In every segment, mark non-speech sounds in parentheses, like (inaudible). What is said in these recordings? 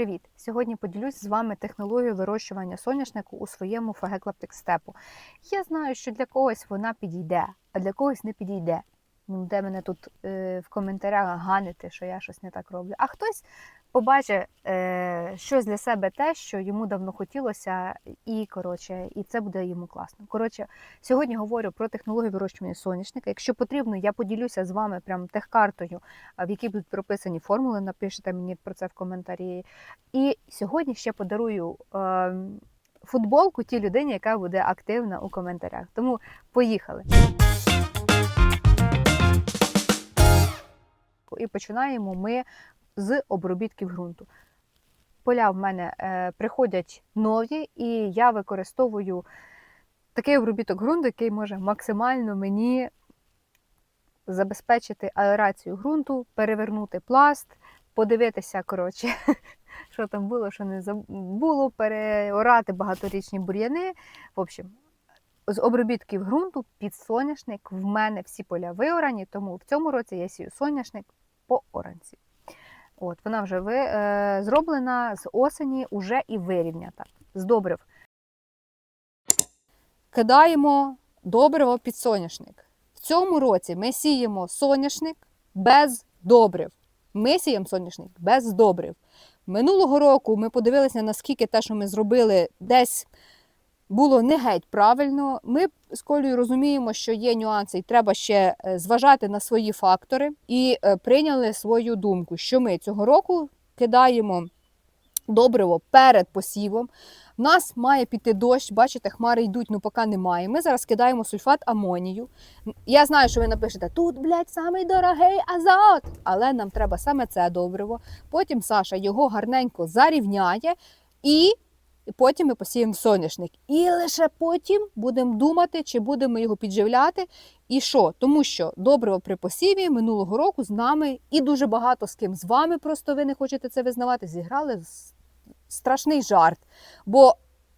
Привіт! Сьогодні поділюсь з вами технологією вирощування соняшнику у своєму фагеклаптик степу. Я знаю, що для когось вона підійде, а для когось не підійде. Ну, де мене тут е, в коментарях ганити, що я щось не так роблю. А хтось побачить е, щось для себе те, що йому давно хотілося, і коротше, і це буде йому класно. Коротше, сьогодні говорю про технологію вирощування соняшника. Якщо потрібно, я поділюся з вами прям техкартою, в якій будуть прописані формули. Напишете мені про це в коментарі. І сьогодні ще подарую е, футболку тій людині, яка буде активна у коментарях. Тому поїхали. І починаємо ми з обробітків ґрунту. Поля в мене е, приходять нові, і я використовую такий обробіток ґрунту, який може максимально мені забезпечити аерацію ґрунту, перевернути пласт, подивитися, коротше, (laughs) що там було, що не було, переорати багаторічні бур'яни. В общем, з обробітків ґрунту під соняшник в мене всі поля виорані, тому в цьому році я сію соняшник по оранці. От, вона вже ви, е, зроблена з осені уже і вирівнята. З добрив. Кидаємо добриво під соняшник. В цьому році ми сіємо соняшник без добрив. Ми сіємо соняшник без добрив. Минулого року ми подивилися, наскільки те, що ми зробили, десь було не геть правильно. Ми з Колею розуміємо, що є нюанси, і треба ще е, зважати на свої фактори, і е, прийняли свою думку, що ми цього року кидаємо добриво перед посівом. У нас має піти дощ, бачите, хмари йдуть, ну поки немає. Ми зараз кидаємо сульфат амонію. Я знаю, що ви напишете, тут, блядь, самий дорогий азот, але нам треба саме це добриво. Потім Саша його гарненько зарівняє і потім ми посіємо соняшник. І лише потім будемо думати, чи будемо його підживляти. І що? Тому що добриво при посіві минулого року з нами і дуже багато з ким з вами, просто ви не хочете це визнавати, зіграли страшний жарт. Бо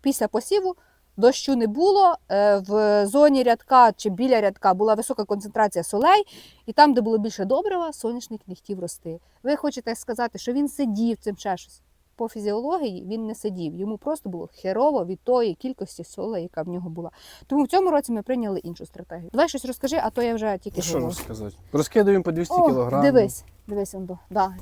після посіву дощу не було. е, В зоні рядка чи біля рядка була висока концентрація солей, і там, де було більше добрива, соняшник не хотів рости. Ви хочете сказати, що він сидів цим ще щось. По фізіології він не сидів, йому просто було херово від тої кількості солей, яка в нього була. Тому в цьому році ми прийняли іншу стратегію. Давай щось розкажи, а то я вже тільки що розказати? Розкидаємо по 200 О, кг. Дивись, дивись, он до. Да.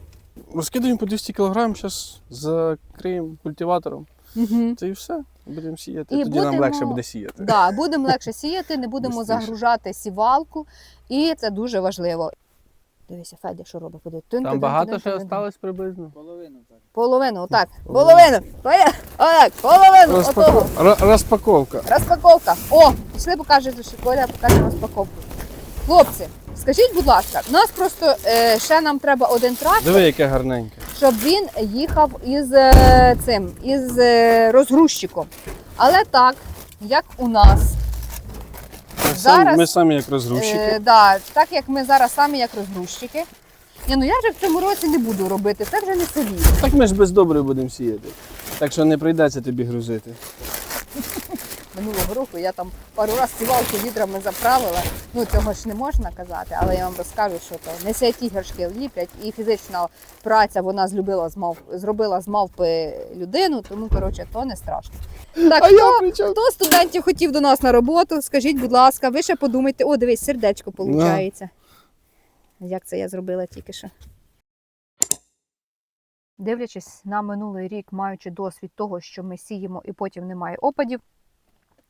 Розкидаємо по 200 кг, зараз закриємо культиватором. Угу. Це і все. Будемо сіяти. І Тоді нам легше буде сіяти. Да, будемо легше сіяти, не будемо загружати сівалку, і це дуже важливо. Дивися, Федя, що робить? Куди? Тин, Там тин, багато тин, ще залишилось приблизно. Половину так. Половину, отак. Половину. Половину. Отак, половину. Отого. Розпаковка. Розпаковка. О, пішли покажете, що Коля покаже розпаковку. Хлопці, скажіть, будь ласка, у нас просто е, ще нам треба один трактор, Диви, яке гарненьке. щоб він їхав із е, цим, із е, розгрузчиком. Але так, як у нас, Зараз, ми самі як розгрузчики. е, да, так як ми зараз самі як розгрузчики. Ні, ну я вже в цьому році не буду робити, це вже не собі. Так ми ж без добрив будемо сіяти. Так що не прийдеться тобі грузити. Минулого року я там пару раз сівалку відрами заправила. Ну цього ж не можна казати, але я вам розкажу, що то не святі горшки ліплять, і фізична праця вона злюбила з мав, зробила з мавпи людину, тому коротше то не страшно. Так, А хто, чому? хто студентів хотів до нас на роботу, скажіть, будь ласка, ви ще подумайте, о, дивись, сердечко виходить. Як це я зробила тільки що? Дивлячись на минулий рік, маючи досвід того, що ми сіємо і потім немає опадів,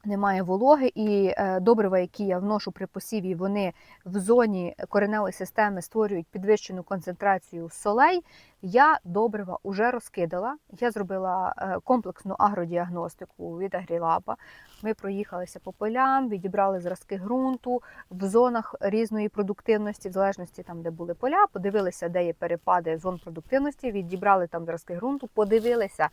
немає вологи, і е, добрива, які я вношу при посіві, вони в зоні кореневої системи створюють підвищену концентрацію солей. Я добрива вже розкидала. Я зробила е, комплексну агродіагностику від Агрілаба. Ми проїхалися по полям, відібрали зразки ґрунту в зонах різної продуктивності, в залежності там, де були поля, подивилися, де є перепади зон продуктивності, відібрали там зразки ґрунту, подивилися,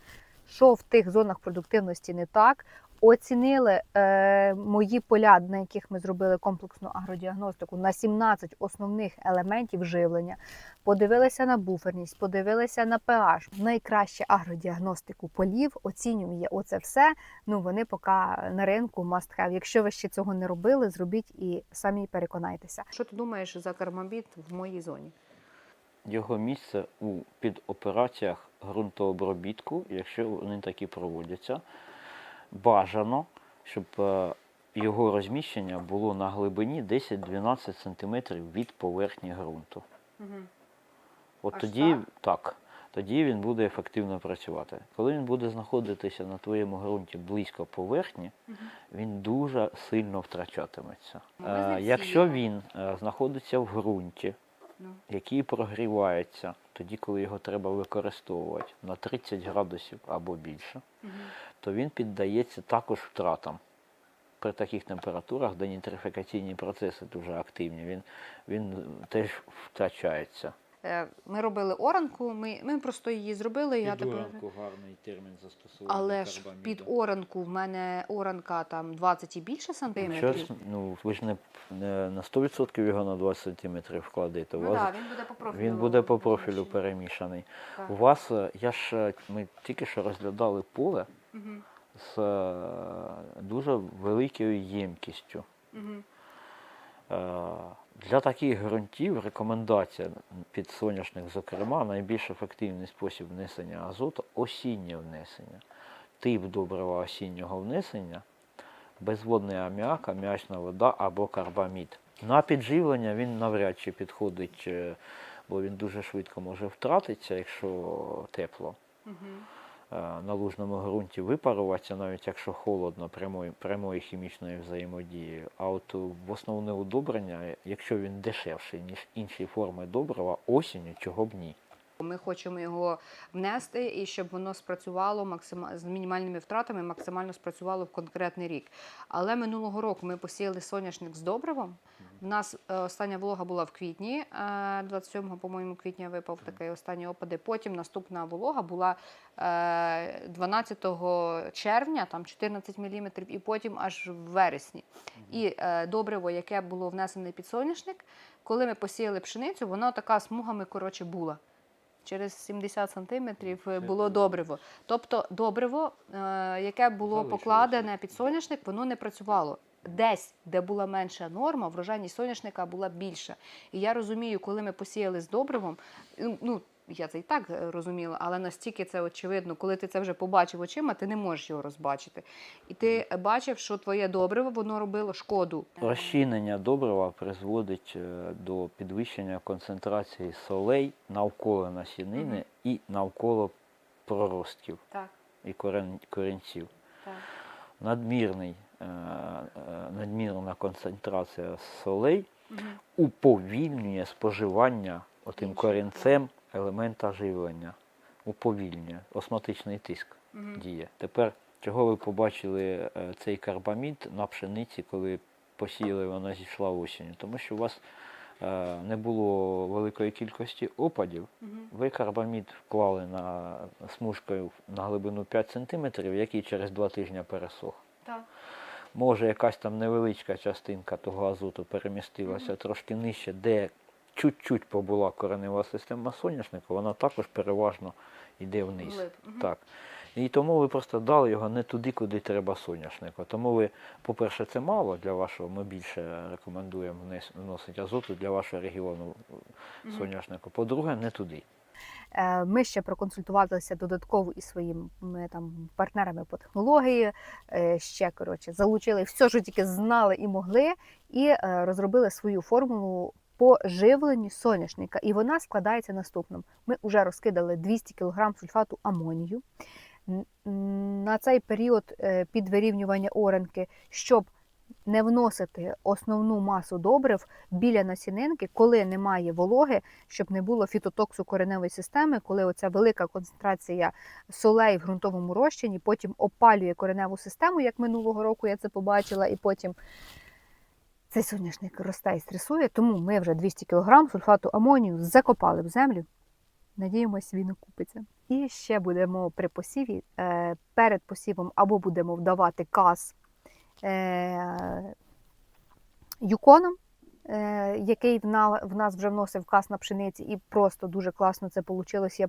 що в тих зонах продуктивності не так. Оцінили е, мої поля, на яких ми зробили комплексну агродіагностику на 17 основних елементів живлення. Подивилися на буферність, подивилися на pH. Найкраще агродіагностику полів оцінює оце все. Ну вони поки на ринку must have. Якщо ви ще цього не робили, зробіть і самі переконайтеся. Що ти думаєш за кармабіт в моїй зоні? Його місце у підопераціях ґрунтообробітку, якщо вони такі проводяться. Бажано, щоб е, його розміщення було на глибині 10-12 см від поверхні ґрунту. От Аж тоді так? так, тоді він буде ефективно працювати. Коли він буде знаходитися на твоєму ґрунті близько поверхні, він дуже сильно втрачатиметься. Ну, Е. Якщо він е, знаходиться в ґрунті, Ну. який прогрівається тоді, коли його треба використовувати на 30 градусів або більше, то він піддається також втратам. При таких температурах, де нітрифікаційні процеси дуже активні, він, він теж втрачається. Е, Ми робили оранку, ми, ми просто її зробили. Я тепер... гарний термін застосування. Але ж під оранку в мене оранка там 20 і більше сантиметрів. Щось, ну, ви ж не, не на 100% його на 20 см вкладете. У Ну, вас да, він буде по профілю. Він буде по профілю перемішаний. Так. У вас, е, я ж е, ми тільки що розглядали поле Мгм, з дуже великою ємкістю. мгм. Для таких ґрунтів рекомендація під соняшник, зокрема, найбільш ефективний спосіб внесення азоту осіннє внесення. Тип добрива осіннього внесення безводний аміак, аміачна вода або карбамід. На підживлення він навряд чи підходить, е, бо він дуже швидко може втратитися, якщо тепло. Мгм. Е, На лужному ґрунті випаруватися, навіть якщо холодно, прямої, прямої хімічної взаємодії. А от в основне удобрення, якщо він дешевший, ніж інші форми добрива, осінню, чого б ні. Ми хочемо його внести і щоб воно спрацювало максима... з мінімальними втратами, максимально спрацювало в конкретний рік. Але минулого року ми посіяли соняшник з добривом. У нас е, остання волога була в квітні, е, 27 по-моєму, квітня випав такий останні опади. Потім наступна волога була е, 12 червня, там 14 мм, і потім аж в вересні. І е, добриво, яке було внесене під соняшник, коли ми посіяли пшеницю, воно така смугами коротше була. Через 70 сантиметрів е, було добриво. Тобто добриво, е, яке було покладене під соняшник, воно не працювало. Десь, де була менша норма, врожайність соняшника була більша. І я розумію, коли ми посіяли з добривом, ну, ну я це і так е, розуміла, але настільки це очевидно, коли ти це вже побачив очима, ти не можеш його розбачити. І ти бачив, що твоє добриво воно робило шкоду. Розчинення добрива призводить е, до підвищення концентрації солей навколо насінини Мгм. і навколо проростків Так, і корен, корінців. так. Надмірний, е, надмірна концентрація солей уповільнює споживання отим корінцем елемента живлення. Уповільнює. Осмотичний тиск Мгм. діє. Тепер, чого ви побачили е, цей карбамід на пшениці, коли посіяли, вона зійшла осінню? Тому що у вас е, не було великої кількості опадів. Мгм. Ви карбамід вклали на смужкою на глибину 5 см, який через 2 тижні пересох. Так. Може, якась там невеличка частинка того азоту перемістилася трошки нижче, де чуть-чуть побула коренева система соняшника, вона також переважно йде вниз. Так. І тому ви просто дали його не туди, куди треба соняшнику. Тому ви, по-перше, це мало для вашого, ми більше рекомендуємо внес- вносити азоту для вашого регіону соняшнику. По-друге, не туди. Е, Ми ще проконсультувалися додатково із своїми там партнерами по технології. е, Ще коротше залучили все, що тільки знали і могли, і е, розробили свою формулу по живленню соняшника. І вона складається наступним: ми вже розкидали 200 кг сульфату амонію. На цей період е, під вирівнювання оранки, щоб не вносити основну масу добрив біля насінинки, коли немає вологи, щоб не було фітотоксу кореневої системи, коли оця велика концентрація солей в ґрунтовому розчині потім опалює кореневу систему, як минулого року я це побачила, і потім цей соняшник росте і стресує. Тому ми вже 200 кг сульфату амонію закопали в землю. Надіємось, він окупиться. І ще будемо при посіві е, перед посівом або будемо вдавати каз е, юконом, е, який в, на, в нас вже вносив каз на пшениці, і просто дуже класно це вийшло. Я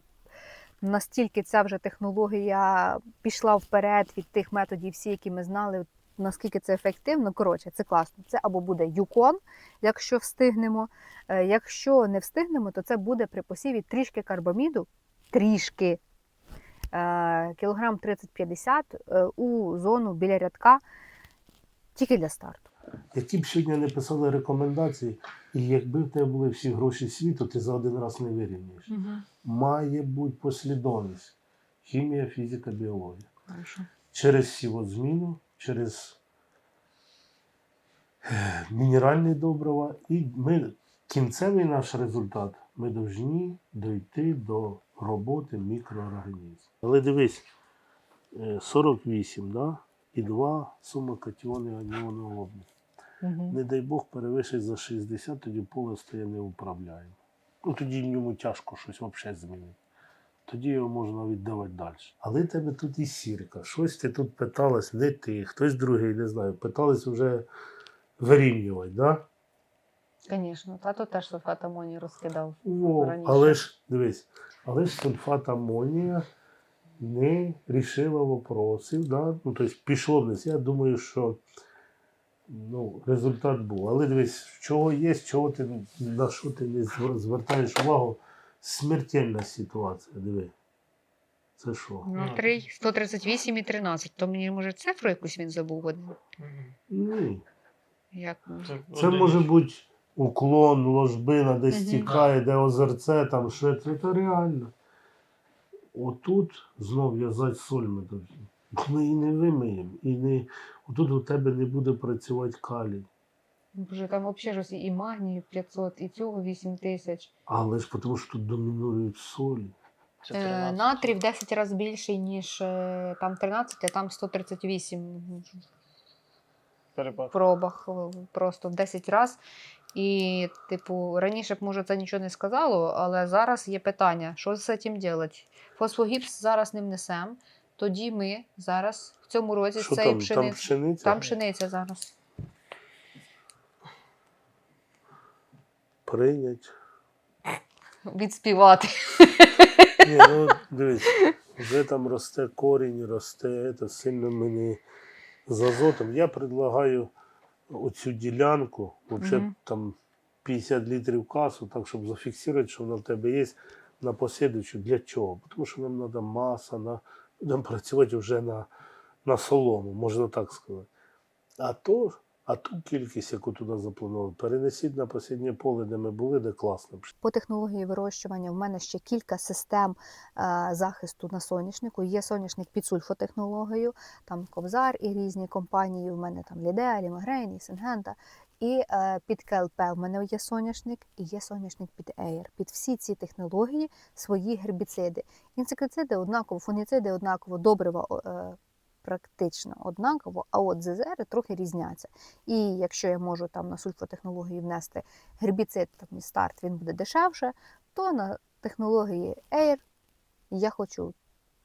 настільки ця вже технологія пішла вперед від тих методів, всі, які ми знали, наскільки це ефективно. Коротше, це класно. Це або буде юкон, якщо встигнемо. Е, Якщо не встигнемо, то це буде при посіві трішки карбаміду, трішки е, кілограм 30-50 е, у зону біля рядка тільки для старту. Які б сьогодні не писали рекомендації, і якби в тебе були всі гроші світу, ти за один раз не вирівнюєш. Має бути послідовність. Хімія, фізика, біологія. Через сівозміну, через е, мінеральні добрива. І ми, кінцевий наш результат, ми повинні дойти до роботи мікроорганізму. Але дивись, е, 48, да? і 2 сума катіони аніони обмін. Не дай Бог перевищить за 60, тоді поле стає неуправляємим. Ну тоді в ньому тяжко щось взагалі змінити. Тоді його можна віддавати далі. Але тебе тут і сірка. Щось ти тут питалась, не ти, хтось другий, не знаю, питались вже вирівнювати, да? Звісно, тато теж сульфат амонію розкидав. О, Раніше. але ж дивись, але ж сульфат амонія не рішила вопросів. Да? Ну, тобто пішло вниз. Я думаю, що ну, результат був. Але дивись, в чого є, чого ти, на що ти не звертаєш увагу. Смертельна ситуація, диви. Це що? Внутрі 138 і 13. То мені може цифру якусь він забув один. Ні. Як Це може бути уклон, ложбина, де Мгм. стікає, де озерце, там що це, це реально. Отут знов в'язати соль ми повинні. Ми її не вимиємо. І не... Отут у тебе не буде працювати калій. Боже, там взагалі ж і магнію 500, і цього 8 тисяч. Але ж тому, що тут домінують солі. Е, натрій в 10 разів більший, ніж е, там 13, а там 138 в пробах е, просто в 10 разів. І, типу, раніше б, може, це нічого не сказало, але зараз є питання, що з цим робити? Фосфогіпс зараз ним несемо. Тоді ми зараз в цьому році Що цей там? Там пшениця? Там пшениця зараз. Прийнять. Відспівати. Ні, ну дивись, вже там росте корінь, росте, це сильно мені з азотом. Я предлагаю оцю ділянку, взагалі Мгм. там 50 літрів касу, так, щоб зафіксувати, що вона в тебе є на послідуючу. Для чого? Тому що нам треба маса, на, будемо працювати вже на, на солому, можна так сказати. А то, а ту кількість, яку туди запланували, перенесіть на посіднє поле, де ми були, де класно. По технології вирощування в мене ще кілька систем е, захисту на соняшнику. Є соняшник під сульфотехнологією, там Ковзар і різні компанії. В мене там Лідеа, Лімагрейн, і Сингента. І е, під КЛП в мене є соняшник, і є соняшник під Ейр. Під всі ці технології свої гербіциди. Інсектициди однаково, фуніциди однаково, добрива е, практично однаково, а от ЗЗР трохи різняться. І якщо я можу там на сульфотехнології внести гербіцид там, і старт, він буде дешевше, то на технології Air я хочу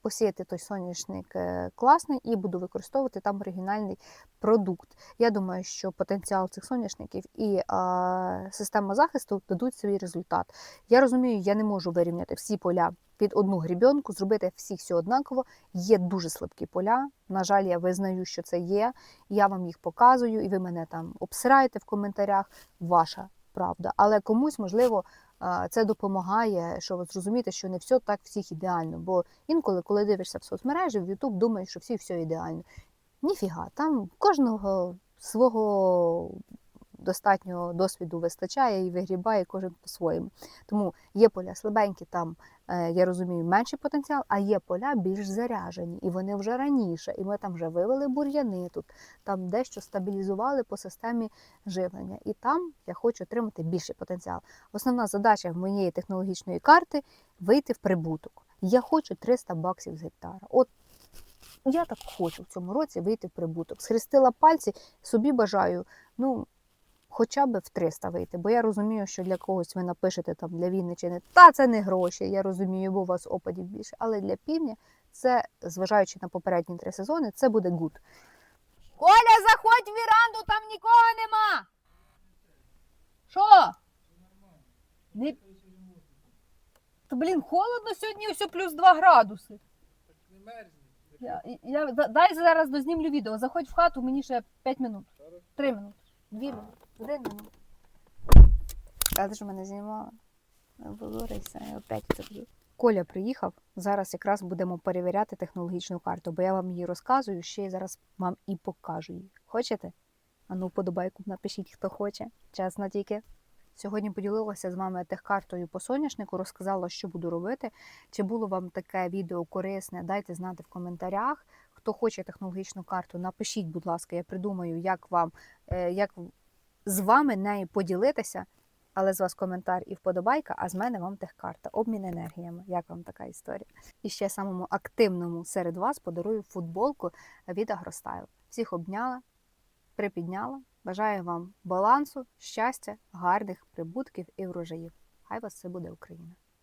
посіяти той соняшник е, класний і буду використовувати там оригінальний продукт. Я думаю, що потенціал цих соняшників і а, система захисту дадуть свій результат. Я розумію, я не можу вирівняти всі поля під одну грібенку, зробити всіх все однаково. Є дуже слабкі поля. На жаль, я визнаю, що це є. Я вам їх показую, і ви мене там обсираєте в коментарях. Ваша правда. Але комусь, можливо, це допомагає, що зрозуміти, що не все так всіх ідеально. Бо інколи, коли дивишся в соцмережі, в YouTube, думаєш, що всі все ідеально. Ніфіга, там кожного свого достатньо досвіду вистачає і вигрібає кожен по-своєму. Тому є поля слабенькі, там е, я розумію менший потенціал, а є поля більш заряжені, і вони вже раніше. І ми там вже вивели бур'яни тут, там дещо стабілізували по системі живлення. І там я хочу отримати більший потенціал. Основна задача моєї технологічної карти вийти в прибуток. Я хочу 300 баксів з гектара. От я так хочу в цьому році вийти в прибуток. Схрестила пальці, собі бажаю, ну, хоча б в 300 вийти. Бо я розумію, що для когось ви напишете там для Вінничини, та це не гроші. Я розумію, бо у вас опадів більше. Але для півдня це, зважаючи на попередні три сезони, це буде гуд. Коля, заходь в віранду, там нікого нема. Що? Не... То, блін, холодно сьогодні, ось плюс 2 градуси. Я, я, дай зараз дознімлю відео. Заходь в хату, мені ще 5 минут. 3 минути. 2 минути. 1 минут. Сказати, що мене знімала. Обговорися, я опять це. Коля приїхав. Зараз якраз будемо перевіряти технологічну карту, бо я вам її розказую, ще й зараз вам і покажу її. Хочете? Ану, вподобайку напишіть, хто хоче. Чесно тільки. Сьогодні поділилася з вами техкартою по соняшнику, розказала, що буду робити. Чи було вам таке відео корисне? Дайте знати в коментарях. Хто хоче технологічну карту, напишіть, будь ласка, я придумаю, як вам е, як з вами нею поділитися. Але з вас коментар і вподобайка, а з мене вам техкарта. Обмін енергіями. Як вам така історія? І ще самому активному серед вас подарую футболку від Агростайл. Всіх обняла, припідняла. Бажаю вам балансу, щастя, гарних прибутків і врожаїв. Хай вас все буде Україна!